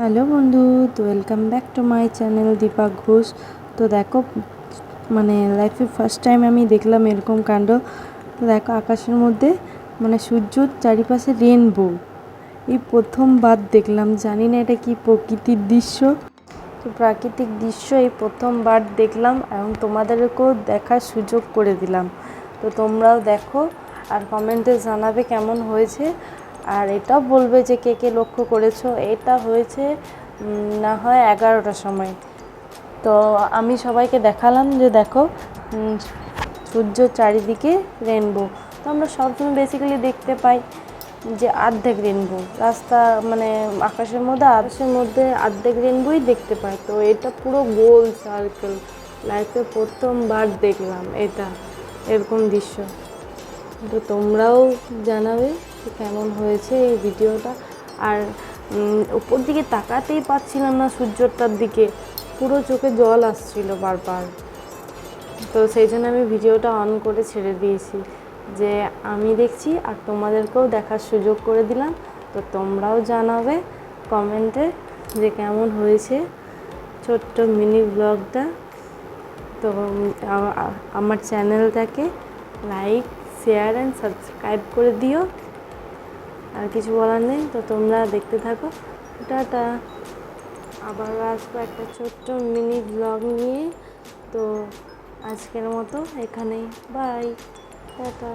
Hello বন্ধু, তো welcome back to my channel Deepa Ghosh. তো দেখো মানে লাইফে ফার্স্ট টাইম আমি দেখলাম এরকম কাণ্ড। তো দেখো, আকাশের মধ্যে মানে সূর্যর চারিপাশে রেনবো এই প্রথমবার দেখলাম, জানি না এটা কি প্রকৃতির দৃশ্য। তো প্রাকৃতিক দৃশ্য এই প্রথমবার দেখলাম এবং তোমাদেরকেও দেখার সুযোগ করে দিলাম। তো তোমরাও দেখো আর কমেন্টে জানাবে কেমন হয়েছে। আর এটাও বলবে যে কে কে লক্ষ্য করেছ। এটা হয়েছে না হয় এগারোটার সময়। তো আমি সবাইকে দেখালাম যে দেখো সূর্য চারিদিকে রেনবো তো আমরা সবসময় বেসিক্যালি দেখতে পাই যে অর্ধেক রেনবো রাস্তা মানে আকাশের মধ্যে আকাশের মধ্যে অর্ধেক রেনবোই দেখতে পাই। তো এটা পুরো গোল সার্কেল লাইফে প্রথমবার দেখলাম এটা, এরকম দৃশ্য। তো তোমরাও জানাবে। কেমন হয়েছে এই ভিডিওটা? আর উপর দিকে তাকাতেই পাচ্ছিলাম না সূর্যটার দিকে। পুরো চোখে জল আসছিল বারবার। তো সেই জন্য আমি ভিডিওটা অন করে ছেড়ে দিয়েছি। যে আমি দেখছি আর তোমাদেরকেও দেখার সুযোগ করে দিলাম। তো তোমরাও জানাবে কমেন্টে যে কেমন হয়েছে ছোট্ট মিনি ব্লগটা। তো আমার চ্যানেলটাকে লাইক, শেয়ার অ্যান্ড সাবস্ক্রাইব করে দিও। আর কিছু বলার নেই, তো তোমরা দেখতে থাকো। টাটা। আবারও আসব একটা ছোট্ট মিনি ব্লগ নিয়ে। তো আজকের মতো এখানেই। Bye tata.